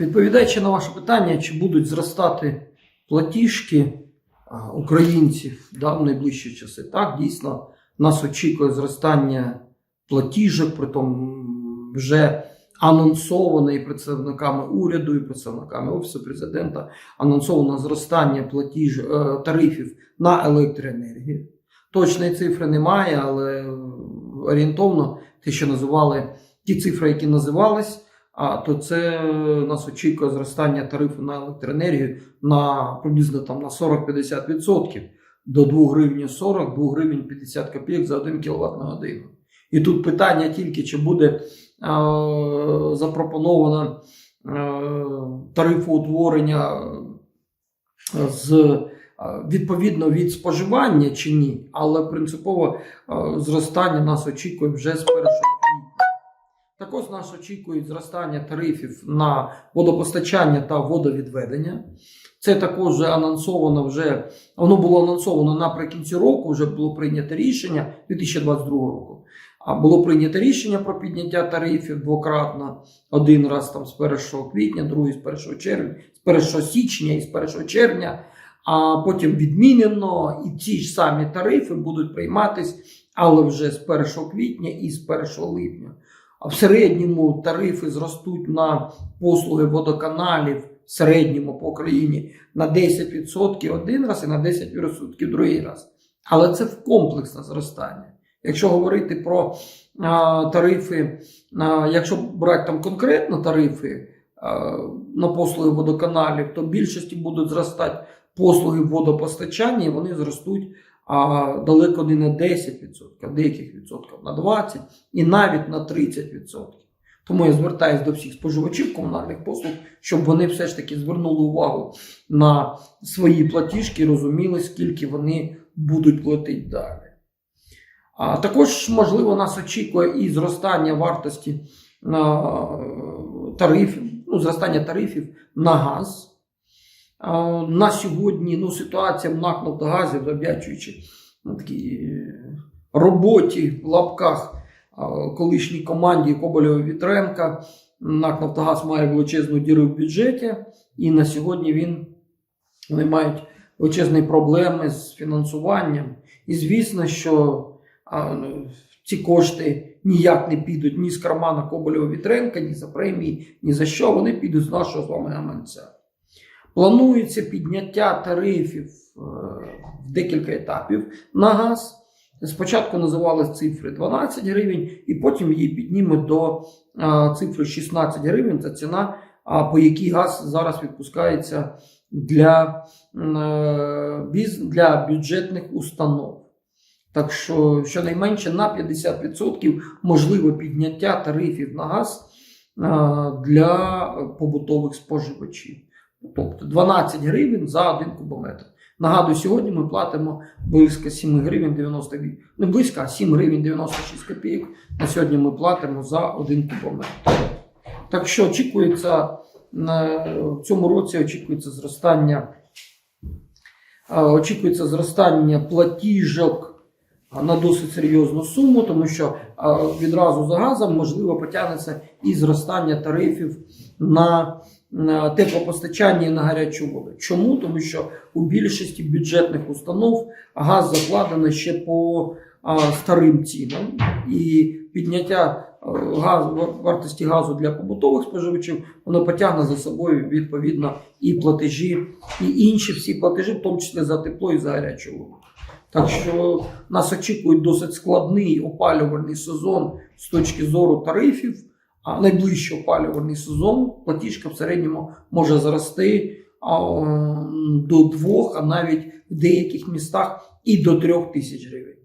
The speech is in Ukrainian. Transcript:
Відповідаючи на ваше питання, чи будуть зростати платіжки українців да, в найближчі часи, так, дійсно, нас очікує зростання платіжок, притом вже анонсовано і представниками уряду, і представниками Офісу президента, анонсовано зростання платіж е, тарифів на електроенергію. Точної цифри немає, але орієнтовно те, що називали ті цифри, які називались, а то це нас очікує зростання тарифу на електроенергію на приблизно там на 40-50% до 2 гривень 40, 2 гривень 50 копійок за 1 кВт на годину. І тут питання тільки, чи буде е, запропоновано е, тарифоутворення е, з е, відповідно від споживання чи ні, але принципово е, зростання нас очікує вже з 1 квітня. Також нас очікують зростання тарифів на водопостачання та водовідведення. Це також анонсовано вже воно було анонсовано наприкінці року. Вже було прийнято рішення 2022 року. А було прийнято рішення про підняття тарифів двократно. Один раз там з 1 квітня, другий з 1 червня, з 1 січня і з 1 червня. А потім відмінено, і ці ж самі тарифи будуть прийматись, але вже з 1 квітня і з 1 липня. В середньому тарифи зростуть на послуги водоканалів в середньому по Україні на 10% один раз і на 10% другий раз. Але це в комплексне зростання. Якщо говорити про а, тарифи, а, якщо брати там конкретно тарифи а, на послуги водоканалів, то більшості будуть зростати послуги водопостачання, і вони зростуть а, далеко не на 10%, а деяких відсотків на 20% і навіть на 30%. Тому я звертаюся до всіх споживачів комунальних послуг, щоб вони все ж таки звернули увагу на свої платіжки і розуміли, скільки вони будуть платити далі. А також, можливо, нас очікує і зростання вартості тарифів, ну, зростання тарифів на газ. На сьогодні ну, ситуація в НАК Нафтогазі, завдячуючи ну, такій е, роботі в лапках колишній команді Коболєва Вітренка, НАК Нафтогаз має величезну діру в бюджеті, і на сьогодні він, вони мають величезні проблеми з фінансуванням. І звісно, що а, ну, ці кошти ніяк не підуть ні з кармана Коболєва Вітренка, ні за премії, ні за що. Вони підуть з нашого з вами гаманця. Планується підняття тарифів е, в декілька етапів на газ. Спочатку називали цифри 12 гривень, і потім її піднімуть до е, цифри 16 гривень. Це ціна, по якій газ зараз відпускається для, е, для бюджетних установ. Так що щонайменше на 50% можливо підняття тарифів на газ для побутових споживачів. Тобто 12 гривень за один кубометр. Нагадую, сьогодні ми платимо близько 7 гривень 98, не близько, а 7 гривень 96 копійок. На сьогодні ми платимо за один кубометр. Так що очікується в цьому році очікується зростання, е, очікується зростання платіжок на досить серйозну суму, тому що е, відразу за газом можливо потягнеться і зростання тарифів на теплопостачання і на гарячу воду. Чому? Тому що у більшості бюджетних установ газ закладено ще по старим цінам, і підняття е, газу, вартості газу для побутових споживачів воно потягне за собою відповідно і платежі, і інші всі платежі, в тому числі за тепло і за гарячу воду. Так що нас очікує досить складний опалювальний сезон з точки зору тарифів. А найближчий опалювальний сезон платіжка в середньому може зрости до двох, а навіть в деяких містах і до трьох тисяч гривень.